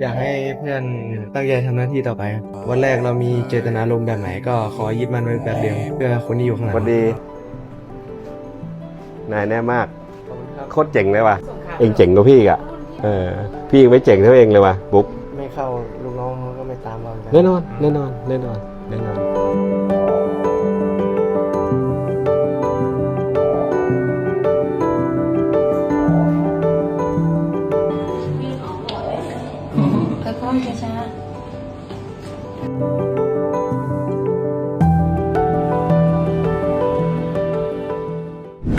อยากให้เพื่อนตั้งใจทำหน้าที่ต่อไปครับวันแรกเรามีเจตนารมณ์แบบไหนก็ขอยึดมันไว้แบบเดิมเพื่อคนที่อยู่ข้างหลังสวัสดี นายแน่มากขอบคุณครับโคตรเจ๋งเลยว่ะ เองเจ๋งกว่าพี่อีกอะ เออ พี่ยังไม่เจ๋งเท่าเองเลยว่ะ บุ๊กไม่เข้าลูกน้องเขาก็ไม่ตามเราอยู่ล้วแน่นอน แน่นอน แน่นอน แน่นอน ค่อยๆช้า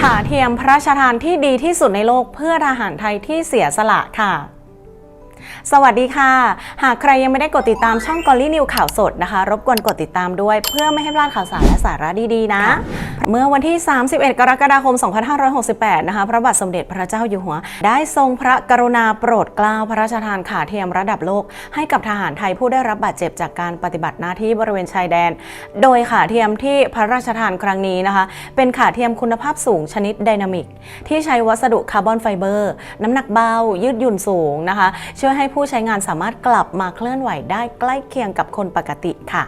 ขาเทียมพระราชทานที่ดีที่สุดในโลกเพื่อทหารไทยที่เสียสละค่ะ สวัสดีค่ะ หากใครยังไม่ได้กดติดตามช่องกอลี่นิวข่าวสดนะคะ รบกวนกดติดตามด้วย เพื่อไม่ให้พลาดข่าวสารและสาระดีๆนะ เมื่อวันที่ 31 กรกฎาคม 2568 นะคะ พระบาทสมเด็จพระเจ้าอยู่หัว ได้ทรงพระกรุณาโปรดเกล้าพระราชทานขาเทียมระดับโลก ให้กับทหารไทยผู้ได้รับบาดเจ็บจากการปฏิบัติหน้าที่บริเวณชายแดน โดยขาเทียมที่พระราชทานครั้งนี้นะคะ เป็นขาเทียมคุณภาพสูงชนิดไดนามิก ที่ใช้วัสดุคาร์บอนไฟเบอร์ น้ำหนักเบายืดหยุ่นสูงนะคะช่วยให้ผู้ใช้งานสามารถกลับมาเคลื่อนไหวได้ใกล้เคียงกับคนปกติค่ะ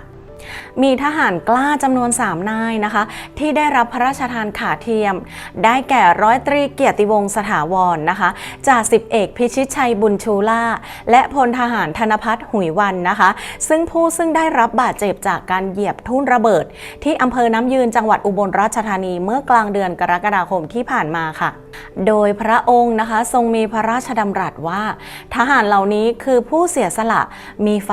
มีทหารกล้าจำนวน 3 นายนะคะ ที่ได้รับพระราชทานขาเทียม ได้แก่ร้อยตรีเกียรติวงศ์สถาวรนะคะจ่าสิบเอกพิชิตชัยบุญชูล่า และพลทหารธนพัฒน์หุยวันนะคะ ซึ่งผู้ซึ่งได้รับบาดเจ็บจากการเหยียบทุ่นระเบิด ที่อำเภอน้ำยืนจังหวัดอุบลราชธานีเมื่อกลางเดือนกรกฎาคมที่ผ่านมาค่ะ โดยพระองค์นะคะทรงมีพระราชดำรัสว่า ทหารเหล่านี้คือผู้เสียสละ มีไฟ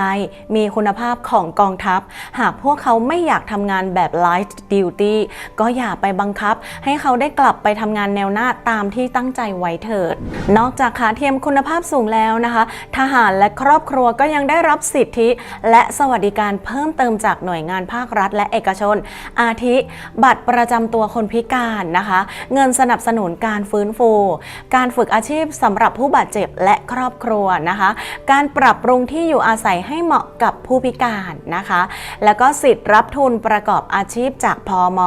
มีคุณภาพของกองทัพหากพวกเขาไม่อยากทำงานแบบ light duty ก็อย่าไปบังคับ ให้เขาได้กลับไปทำงานแนวหน้าตามที่ตั้งใจไว้เถิด นอกจากขาเทียมคุณภาพสูงแล้วนะคะ ทหารและครอบครัวก็ยังได้รับสิทธิ และสวัสดิการเพิ่มเติมจากหน่วยงานภาครัฐและเอกชน อาทิ บัตรประจำตัวคนพิการนะคะ เงินสนับสนุนการฟื้นฟู การฝึกอาชีพสำหรับผู้บาดเจ็บและครอบครัวนะคะ การปรับปรุงที่อยู่อาศัยให้เหมาะกับผู้พิการนะคะแล้วก็สิทธิ์รับทุนประกอบอาชีพจากพอม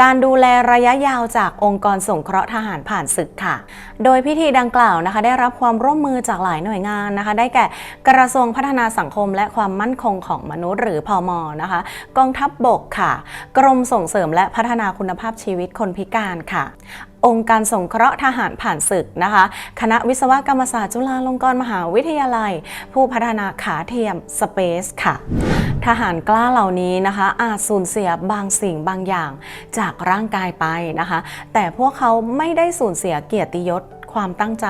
การดูแลระยะยาวจากองค์กรสงเคราะห์ทหารผ่านศึกค่ะ โดยพิธีดังกล่าวนะคะ ได้รับความร่วมมือจากหลายหน่วยงานนะคะ ได้แก่กระทรวงพัฒนาสังคม และความมั่นคงของมนุษย์หรือพอมนะคะ กองทัพบบกค่ะ กรมส่งเสริมและพัฒนาคุณภาพชีวิตคนพิการค่ะ องค์การสงเคราะห์ทหารผ่านศึกนะคะ คณะวิศวกรรมศาสตร์จุฬาลงกรณ์มหาวิทยาลัย ผู้พัฒนาขาเทียมสเปซค่ะ ทหารกล้าเหล่านี้นะคะ อาจสูญเสียบางสิ่งบางอย่างจากร่างกายไปนะคะ แต่พวกเขาไม่ได้สูญเสียเกียรติยศ ความตั้งใจ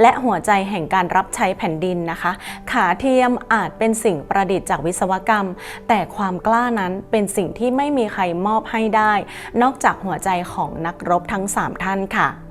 และหัวใจแห่งการรับใช้แผ่นดินนะคะ ขาเทียมอาจเป็นสิ่งประดิษฐ์จากวิศวกรรม แต่ความกล้านั้นเป็นสิ่งที่ไม่มีใครมอบให้ได้ นอกจากหัวใจของนักรบทั้ง 3 ท่านค่ะ